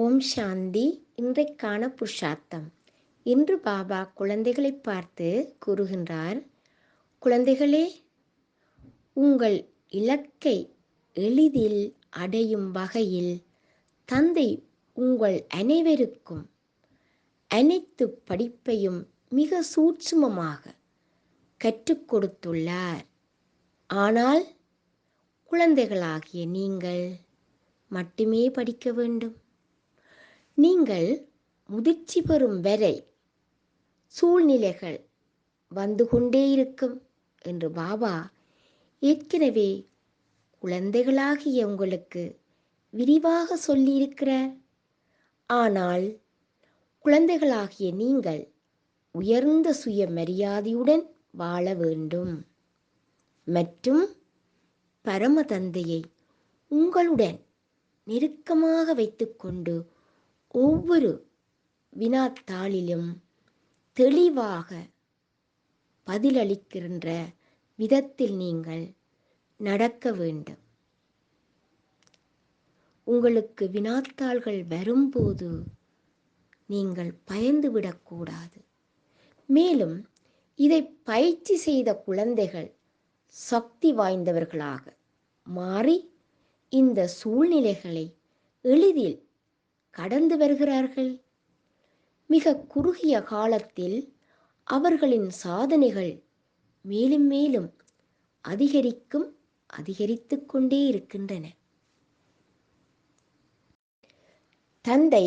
ஓம் சாந்தி. இன்றைக்கான புருஷார்த்தம். இன்று பாபா குழந்தைகளை பார்த்து கூறுகின்றார் குழந்தைகளே உங்கள் இலக்கை எளிதில் அடையும் வகையில் தந்தை உங்கள் அனைவருக்கும் அனைத்து படிப்பையும் மிக சூட்சுமமாக கற்றுக் கொடுத்துள்ளார். ஆனால் குழந்தைகளாகிய நீங்கள் மட்டுமே படிக்க வேண்டும். நீங்கள் முதிர்ச்சி பெறும் வரை சூழ்நிலைகள் வந்து கொண்டே இருக்கும் என்று பாபா ஏற்கனவே குழந்தைகளாகிய உங்களுக்கு விரிவாக சொல்லியிருக்கிறார். ஆனால் குழந்தைகளாகிய நீங்கள் உயர்ந்த சுயமரியாதையுடன் வாழ வேண்டும். மற்றும் பரம தந்தையை உங்களுடன் நெருக்கமாக வைத்துக்கொண்டு ஒவ்வொரு வினாத்தாளிலும் தெளிவாக பதிலளிக்கின்ற விதத்தில் நீங்கள் நடக்க வேண்டும். உங்களுக்கு வினாத்தாள்கள் வரும்போது நீங்கள் பயந்து விடக்கூடாது. மேலும் இதை பயிற்சி செய்த குழந்தைகள் சக்தி வாய்ந்தவர்களாக மாறி இந்த சூழ்நிலைகளை எளிதில் கடந்து வருகிறார்கள். மிக குறுகிய காலத்தில் அவர்களின் சாதனைகள் மேலும் மேலும் அதிகரிக்கும் அதிகரித்து கொண்டே இருக்கின்றன. தந்தை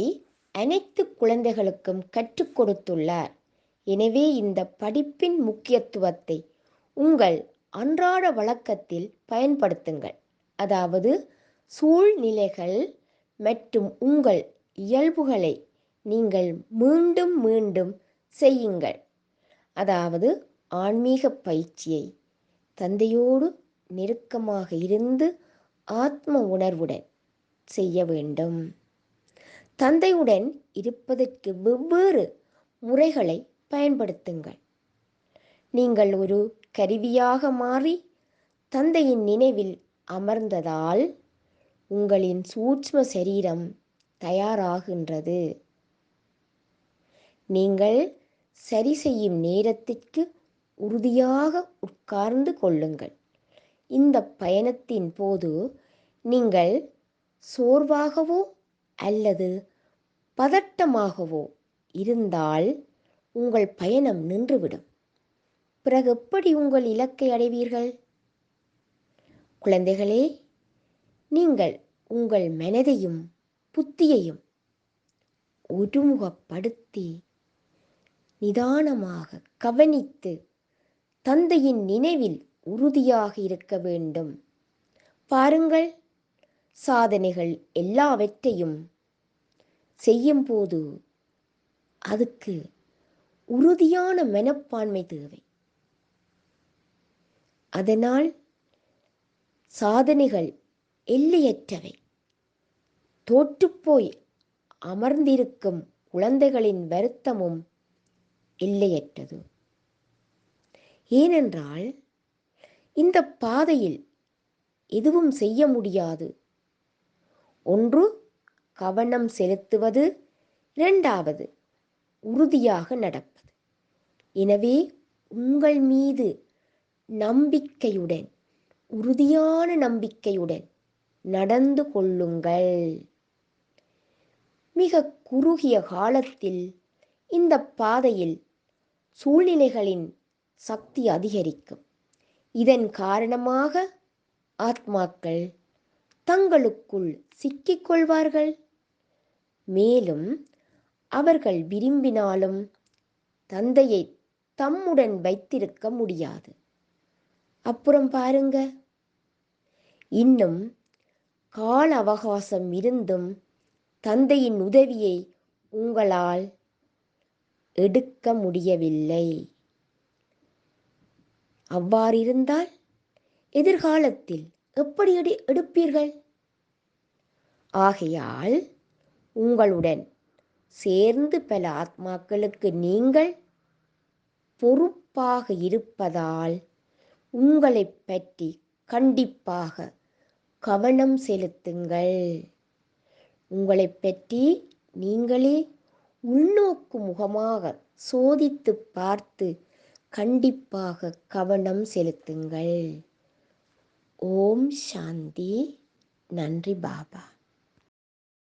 அனைத்து குழந்தைகளுக்கும் கற்றுக் கொடுத்துள்ளார். எனவே இந்த படிப்பின் முக்கியத்துவத்தை உங்கள் அன்றாட வழக்கத்தில் பயன்படுத்துங்கள். அதாவது சூழ்நிலைகள் மற்றும் உங்கள் இயல்புகளை நீங்கள் மீண்டும் மீண்டும் செய்யுங்கள். அதாவது ஆன்மீக பயிற்சியை தந்தையோடு நெருக்கமாக இருந்து ஆத்ம உணர்வுடன் செய்ய வேண்டும். தந்தையுடன் இருப்பதற்கு வெவ்வேறு முறைகளை பயன்படுத்துங்கள். நீங்கள் ஒரு கருவியாக மாறி தந்தையின் நினைவில் அமர்ந்ததால் உங்களின் சூட்ச்ம சரீரம் தயாராகின்றது. நீங்கள் சரி செய்யும் நேரத்திற்கு உறுதியாக உட்கார்ந்து கொள்ளுங்கள். இந்த பயணத்தின் போது நீங்கள் சோர்வாகவோ அல்லது பதட்டமாகவோ இருந்தால் உங்கள் பயணம் நின்றுவிடும். பிறகு எப்படி உங்கள் இலக்கை அடைவீர்கள்? குழந்தைகளே நீங்கள் உங்கள் மனதையும் புத்தியையும் ஒருமுகப்படுத்தி நிதானமாக கவனித்து தந்தையின் நினைவில் உறுதியாக இருக்க வேண்டும். பாருங்கள் சாதனைகள் எல்லாவற்றையும் செய்யும்போது அதுக்கு உறுதியான மனப்பான்மை தேவை. அதனால் சாதனைகள் எல்லையற்றவை. தோற்றுப்போய் அமர்ந்திருக்கும் குழந்தைகளின் வருத்தமும் எல்லையற்றது. ஏனென்றால் இந்த பாதையில் எதுவும் செய்ய முடியாது. ஒன்று கவனம் செலுத்துவது. இரண்டாவது உறுதியாக நடப்பது. எனவே உங்கள் மீது நம்பிக்கையுடன் உறுதியான நம்பிக்கையுடன் நடந்து கொள்ளுங்கள். மிக குறுகிய காலத்தில் இந்த பாதையில் சூழ்நிலைகளின் சக்தி அதிகரிக்கும். இதன் காரணமாக ஆத்மாக்கள் தங்களுக்குள் சிக்கிக்கொள்வார்கள் மேலும் அவர்கள் விரும்பினாலும் தந்தையை தம்முடன் வைத்திருக்க முடியாது. அப்புறம் பாருங்க. இன்னும் கால அவகாசம் இருந்தும் தந்தையின் உதவியை உங்களால் எடுக்க முடியவில்லை. அவ்வாறிருந்தால் எதிர்காலத்தில் எப்படி எடு எடுப்பீர்கள்? ஆகையால் உங்களுடன் சேர்ந்து பல ஆத்மாக்களுக்கு நீங்கள் பொறுப்பாக இருப்பதால் உங்களை பற்றி கண்டிப்பாக கவனம் செலுத்துங்கள். உங்களைப் பற்றி நீங்களே உள்நோக்கு முகமாக சோதித்து பார்த்து கண்டிப்பாக கவனம் செலுத்துங்கள். ஓம் சாந்தி. நன்றி பாபா.